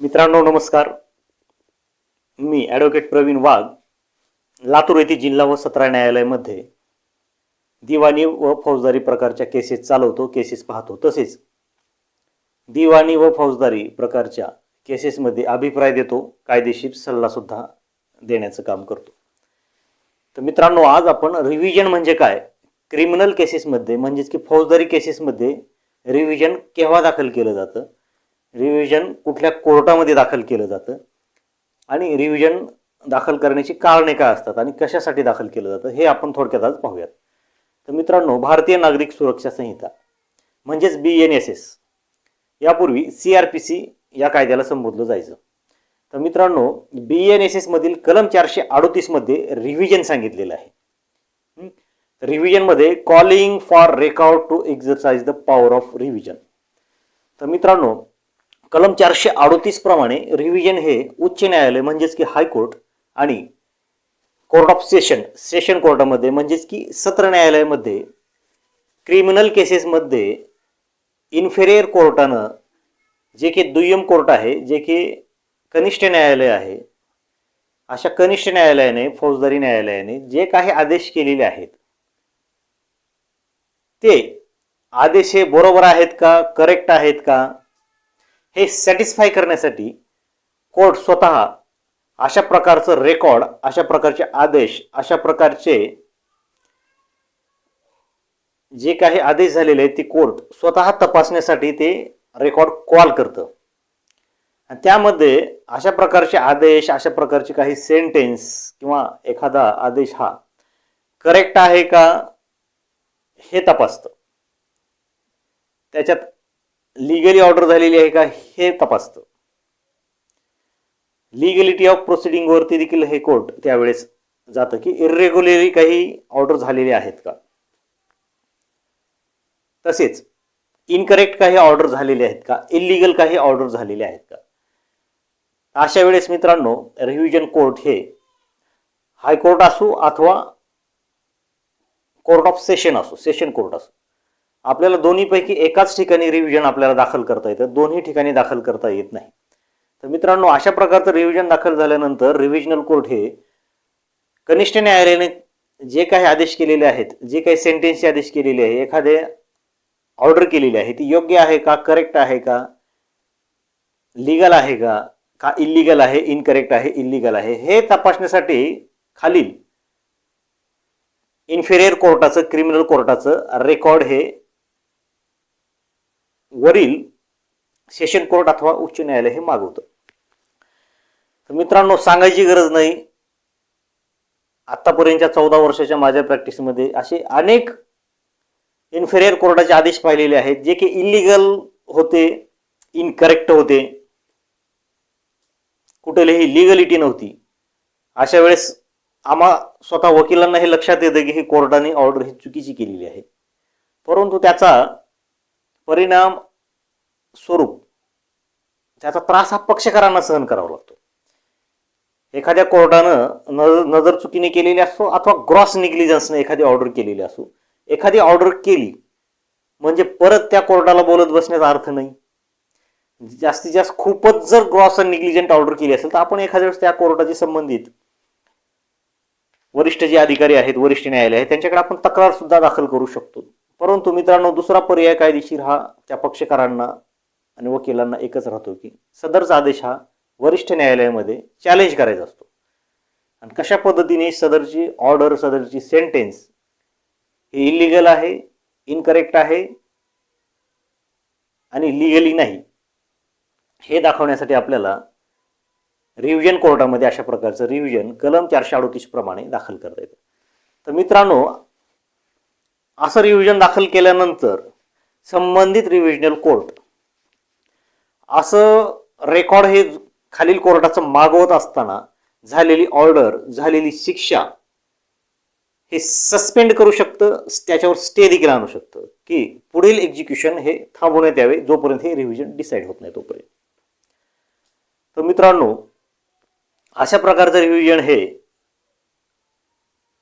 मित्रांनो नमस्कार. मी ॲडव्होकेट प्रवीण वाघ लातूर येथील जिल्हा व सत्र न्यायालयामध्ये दिवाणी व फौजदारी प्रकारच्या केसेस चालवतो केसेस पाहतो. तसेच दिवाणी व फौजदारी प्रकारच्या केसेसमध्ये अभिप्राय देतो कायदेशीर सल्लासुद्धा देण्याचं काम करतो. तर मित्रांनो आज आपण रिव्हिजन म्हणजे काय? क्रिमिनल केसेसमध्ये म्हणजेच की फौजदारी केसेसमध्ये रिव्हिजन केव्हा दाखल केलं जातं? रिव्हिजन कुठल्या कोर्टामध्ये दाखल केलं जातं आणि रिव्हिजन दाखल करण्याची कारणे काय असतात आणि कशासाठी दाखल केलं जातं हे आपण थोडक्यात आज पाहूयात. तर मित्रांनो भारतीय नागरिक सुरक्षा संहिता म्हणजेच बी एन एस एस यापूर्वी सी आर पी सी या कायद्याला संबोधलं जायचं. तर मित्रांनो बी एन एस एसमधील कलम चारशे अडोतीसमध्ये रिव्हिजन सांगितलेलं आहे. रिव्हिजनमध्ये calling for record to exercise the power of revision तर मित्रांनो कलम चारशे अडोतीस प्रमाणे रिव्हिजन हे उच्च न्यायालय म्हणजेच की हायकोर्ट आणि कोर्ट ऑफ सेशन सेशन कोर्टामध्ये म्हणजेच की सत्र न्यायालयामध्ये क्रिमिनल केसेसमध्ये इन्फेरियर कोर्टानं जे की दुय्यम कोर्ट आहे जे की कनिष्ठ न्यायालय आहे अशा कनिष्ठ न्यायालयाने फौजदारी न्यायालयाने जे काही आदेश केलेले आहेत ते आदेश हे बरोबर आहेत का करेक्ट आहेत का हे सॅटिस्फाय करण्यासाठी कोर्ट स्वतः अशा प्रकारचं रेकॉर्ड अशा प्रकारचे आदेश अशा प्रकारचे जे काही आदेश झालेले आहेत ते कोर्ट स्वतः तपासण्यासाठी ते रेकॉर्ड कॉल करतं. आणि त्यामध्ये अशा प्रकारचे आदेश अशा प्रकारचे काही सेंटेन्स किंवा एखादा आदेश हा करेक्ट आहे का हे तपासतं. त्याच्यात लिगली ऑर्डर झालेली आहे का हे तपासतं. लिगलिटी ऑफ प्रोसिडिंगवरती देखील हे कोर्ट त्यावेळेस जातं की इरेग्युलरी काही ऑर्डर झालेले आहेत का. तसेच इनकरेक्ट काही ऑर्डर झालेले आहेत का इलिगल काही ऑर्डर झालेले आहेत का. अशा वेळेस मित्रांनो रिव्हिजन कोर्ट हे हायकोर्ट असो अथवा कोर्ट ऑफ सेशन असो सेशन कोर्ट असो आपल्याला दोन्हीपैकी एकाच ठिकाणी रिव्हिजन आपल्याला दाखल करता येतं. दोन्ही ठिकाणी दाखल करता येत नाही. तर मित्रांनो अशा प्रकारचं रिव्हिजन दाखल झाल्यानंतर रिव्हिजनल कोर्ट हे कनिष्ठ न्यायालयाने जे काही आदेश केलेले आहेत जे काही सेंटेन्सचे आदेश केलेले आहे एखादे ऑर्डर केलेली आहे ती योग्य आहे का करेक्ट आहे का लिगल आहे का का इलिगल आहे इनकरेक्ट आहे इलिगल आहे हे तपासण्यासाठी खालील इन्फेरियर कोर्टाचं क्रिमिनल कोर्टाचं रेकॉर्ड हे वरील सेशन कोर्ट अथवा उच्च न्यायालय हे मागवतं. तर मित्रांनो सांगायची गरज नाही. आतापर्यंतच्या चौदा वर्षाच्या माझ्या प्रॅक्टिसमध्ये असे अनेक इन्फेरियर कोर्टाचे आदेश पाहिलेले आहेत जे की इलिगल होते इनकरेक्ट होते. कुठलीही लिगलिटी नव्हती. अशा वेळेस आम्हा स्वतः वकिलांना हे लक्षात येतं की ही कोर्टाने ऑर्डर ही चुकीची केलेली आहे. परंतु त्याचा परिणाम स्वरूप. त्याचा त्रास हा पक्षकारांना सहन करावा लागतो. एखाद्या कोर्टानं नजर नजर चुकीने केलेली असो अथवा ग्रॉस निग्लिजन्सने एखादी ऑर्डर केलेली असो एखादी ऑर्डर केली म्हणजे परत त्या कोर्टाला बोलत बसण्याचा अर्थ नाही. जास्तीत जास्त खूपच जर ग्रॉस आणि निग्लिजंट ऑर्डर केली असेल तर आपण एखाद्या वेळेस त्या कोर्टाची संबंधित वरिष्ठ जे अधिकारी आहेत वरिष्ठ न्यायालय आहे त्यांच्याकडे आपण तक्रार सुद्धा दाखल करू शकतो. परंतु मित्रांनो दुसरा पर्याय कायदेशीर हा त्या पक्षकारांना आणि वकिलांना एकच राहतो की सदरचा आदेश हा वरिष्ठ न्यायालयामध्ये चॅलेंज करायचा असतो. आणि कशा पद्धतीने सदरची ऑर्डर सदरची सेंटेन्स हे इलिगल आहे इनकरेक्ट आहे आणि लिगली नाही हे दाखवण्यासाठी आपल्याला रिव्हिजन कोर्टामध्ये अशा प्रकारचं रिव्हिजन कलम चारशे अडोतीस प्रमाणे दाखल करता येतं. तर मित्रांनो असं रिव्हिजन दाखल केल्यानंतर संबंधित रिव्हिजनल कोर्ट असं रेकॉर्ड हे खालील कोर्टाचं मागवत असताना झालेली ऑर्डर झालेली शिक्षा हे सस्पेंड करू शकतं त्याच्यावर स्टे देखील आणू शकतं. की पुढील एक्झिक्युशन हे थांबवण्यात यावे जोपर्यंत हे रिव्हिजन डिसाईड होत नाही तोपर्यंत. तर मित्रांनो अशा प्रकारचं रिव्हिजन हे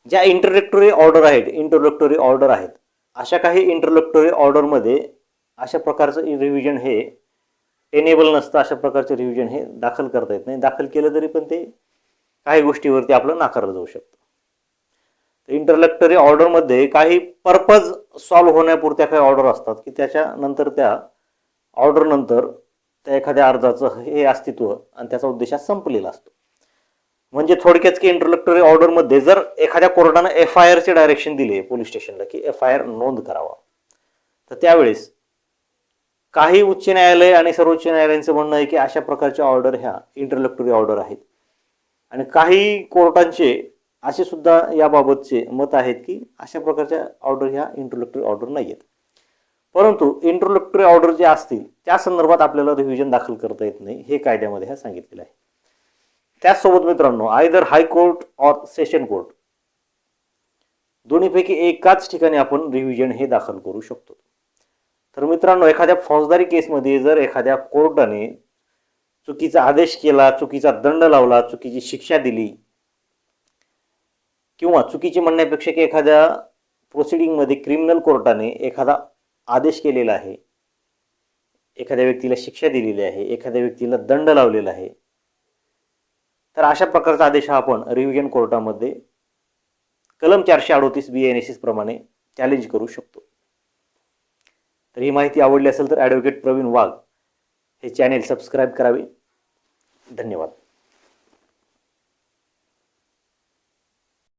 ज्या इंटरलेक्टोरी ऑर्डर आहेत इंटरलेक्टोरी ऑर्डर आहेत अशा काही इंटरलेक्टोरी ऑर्डरमध्ये अशा प्रकारचं रिव्हिजन हे टेनेबल नसतं अशा प्रकारचे रिव्हिजन हे दाखल करता येत नाही. दाखल केलं तरी पण ते काही गोष्टीवरती आपलं नाकारलं जाऊ शकतं. इंटरलेक्टरी ऑर्डरमध्ये काही पर्पज सॉल्व्ह होण्यापुरत्या काही ऑर्डर असतात की त्याच्यानंतर त्या ऑर्डर नंतर त्या एखाद्या अर्जाचं हे अस्तित्व आणि त्याचा उद्देश संपलेला असतो. म्हणजे थोडक्यात की इंट्रोडक्टरी ऑर्डरमध्ये जर एखाद्या कोर्टानं एफ आय आरचे डायरेक्शन दिले पोलीस स्टेशनला की एफ आय आर नोंद करावा. तर त्यावेळेस काही उच्च न्यायालय आणि सर्वोच्च न्यायालयांचं म्हणणं आहे की अशा प्रकारच्या ऑर्डर ह्या इंटरलेक्टरी ऑर्डर आहेत. आणि काही कोर्टांचे असे सुद्धा याबाबतचे मत आहेत की अशा प्रकारच्या ऑर्डर ह्या इंटरलेक्टरी ऑर्डर नाही आहेत परंतु इंटरलेक्टरी ऑर्डर जे असतील त्या संदर्भात आपल्याला रिव्हिजन दाखल करता येत नाही हे कायद्यामध्ये ह्या सांगितलेलं आहे. त्याचसोबत मित्रांनो either high court or session court दोन्हीपैकी एकाच ठिकाणी आपण रिव्हिजन हे दाखल करू शकतो. तर मित्रांनो एखाद्या फौजदारी केसमध्ये जर एखाद्या कोर्टाने चुकीचा आदेश केला चुकीचा दंड लावला चुकीची शिक्षा दिली किंवा चुकीची म्हणण्यापेक्षा की एखाद्या प्रोसिडिंगमध्ये क्रिमिनल कोर्टाने एखादा आदेश केलेला आहे एखाद्या व्यक्तीला शिक्षा दिलेली आहे एखाद्या व्यक्तीला दंड लावलेला आहे तर अशा प्रकारचा आदेश हा आपण रिव्हिजन कोर्टामध्ये कलम चारशे अडोतीस बी एन एस प्रमाणे चॅलेंज करू शकतो. तर ही माहिती आवडली असेल तर ॲडव्होकेट प्रवीण वाघ हे चॅनेल सबस्क्राईब करावे. धन्यवाद.